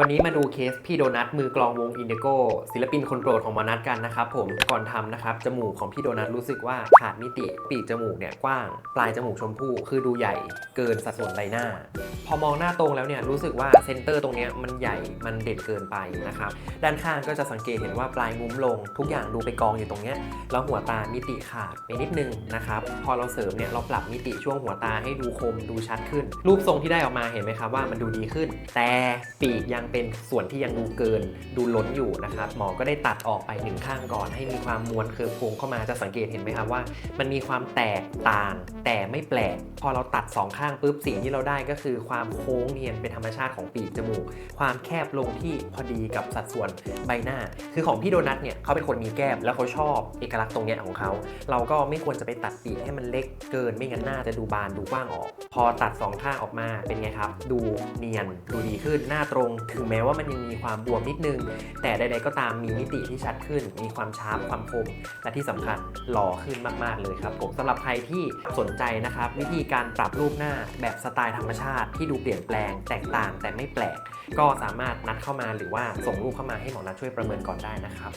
วันนี้มาดูเคสพี่โดนัทมือกลองวงอินเดโกศิลปินคนโปรดของมอนัทกันนะครับผมก่อนทำนะครับจมูกของพี่โดนัทรู้สึกว่าขาดมิติปีกจมูกเนี่ยกว้าง ปลายจมูกชมพู่คือดูใหญ่ เกินสัดส่วนใบหน้า พอมองหน้าตรงแล้วเนี่ยรู้สึกว่าเซนเตอร์ตรงนี้มันใหญ่มันเด่นเกินไปนะครับด้านข้างก็จะสังเกตเห็นว่าปลายงุ้มลง ทุกอย่างดูไปกองอยู่ตรงนี้แล้วหัวตามิติขาดไปนิดนึงนะครับพอเราเสริมเนี่ยเราปรับมิติช่วงหัวตาให้ดูคมดูชัดขึ้น รูปทรงที่ได้ออกมาเห็นไหมครับว่ามันดูดีขึ้น แต่ปีกยังเป็นส่วนที่ยังดูเกิน ดูล้นอยู่นะครับหมอก็ได้ตัดออกไปหนึ่งข้างก่อน ให้มีความม้วนเคิร์ฟโค้งเข้ามาจะสังเกตเห็นไหมครับว่า มันมีความแตกต่างแต่ไม่แปลก พอเราตัดสองข้างปุ๊บสิ่งที่เราได้ก็คือความโค้งเนียนเป็นธรรมชาติของปีกจมูก ความแคบลงที่พอดีกับสัดส่วนใบหน้า คือของพี่โดนัทเนี่ยเขาเป็นคนมีแก้มแล้วเขาชอบเอกลักษณ์ตรงเนี้ยของเขา เราก็ไม่ควรจะไปตัดปีกให้มันเล็กเกินไม่งั้นหน้าจะดูบานดูกว้างออก พอตัดสองข้างออกมาเป็นไงครับ ดูเนียนดูดีขึ้นหน้าตรง ถึงแม้ว่ามันยังมีความบวมนิดนึง แต่ใดๆก็ตามมีมิติที่ชัดขึ้น มีความชาร์ปความคมและที่สำคัญหล่อขึ้นมากๆเลยครับผมสำหรับใครที่สนใจนะครับวิธีการปรับรูปหน้าแบบสไตล์ธรรมชาติที่ดูเปลี่ยนแปลงแตกต่างแต่ไม่แปลก ก็สามารถนัดเข้ามาหรือว่าส่งรูปเข้ามาให้หมอนัดช่วยประเมินก่อนได้นะครับ